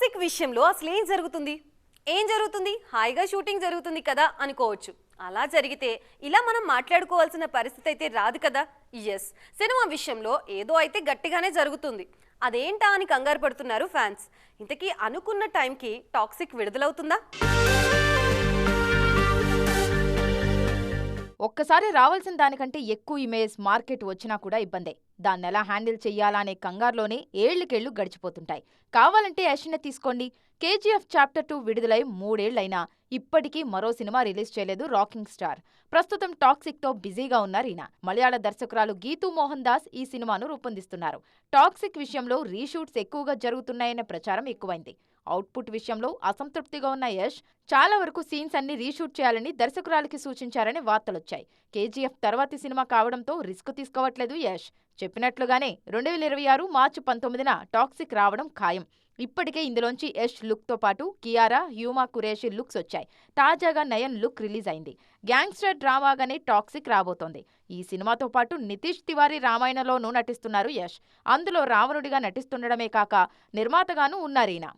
Toxic విషయంలో అసలు ఏం జరుగుతుంది? ఏం జరుగుతుంది? హాయిగా షూటింగ్ జరుగుతుంది కదా అనుకోవచ్చు. అలా జరిగితే ఇలా మనం మాట్లాడుకోవాల్సిన పరిస్థితి అయితే రాదు కదా? ఎస్ సినిమా విషయంలో ఏదో అయితే గట్టిగానే జరుగుతుంది. అదేంటా అని కంగారు పడుతున్నారు ఫ్యాన్స్. ఇంతకీ అనుకున్న టైంకి టాక్సిక్ విడుదలవుతుందా? ఒక్కసారి రావాల్సిన దానికంటే ఎక్కువ ఇమేజ్ మార్కెట్ వచ్చినా కూడా ఇబ్బందే. దాన్ని ఎలా హ్యాండిల్ చెయ్యాలనే కంగారులోనే ఏళ్ళకేళ్ళు గడిచిపోతుంటాయి. కావాలంటే యశ్న తీసుకోండి. కేజీఎఫ్ చాప్టర్ టూ విడుదలై మూడేళ్ళైనా ఇప్పటికీ మరో సినిమా రిలీజ్ చేయలేదు రాకింగ్ స్టార్. ప్రస్తుతం టాక్సిక్తో బిజీగా ఉన్నారు ఈయన మలయాళ దర్శకురాలు గీతూ మోహన్ దాస్ ఈ సినిమాను రూపొందిస్తున్నారు. టాక్సిక్ విషయంలో రీషూట్స్ ఎక్కువగా జరుగుతున్నాయనే ప్రచారం ఎక్కువైంది. అవుట్పుట్ విషయంలో అసంతృప్తిగా ఉన్న యష్ చాలా వరకు సీన్స్ అన్ని రీషూట్ చేయాలని దర్శకురాలికి సూచించారని వార్తలొచ్చాయి. కేజీఎఫ్ తర్వాతి సినిమా కావడంతో రిస్క్ తీసుకోవట్లేదు యష్. చెప్పినట్లుగానే రెండు వేల ఇరవై ఆరు మార్చి పంతొమ్మిదిన టాక్సిక్ రావడం ఖాయం. ఇప్పటికే ఇందులోంచి యష్ లుక్తో పాటు కియారా హ్యూమా కురేషి లుక్స్ వచ్చాయి. తాజాగా నయన్ లుక్ రిలీజ్ అయింది. గ్యాంగ్స్టర్ డ్రామాగానే టాక్సిక్ రాబోతోంది. ఈ సినిమాతో పాటు నితీష్ తివారీ రామాయణలోనూ నటిస్తున్నారు యష్. అందులో రావణుడిగా నటిస్తుండడమే కాక నిర్మాతగానూ ఉన్నారీనా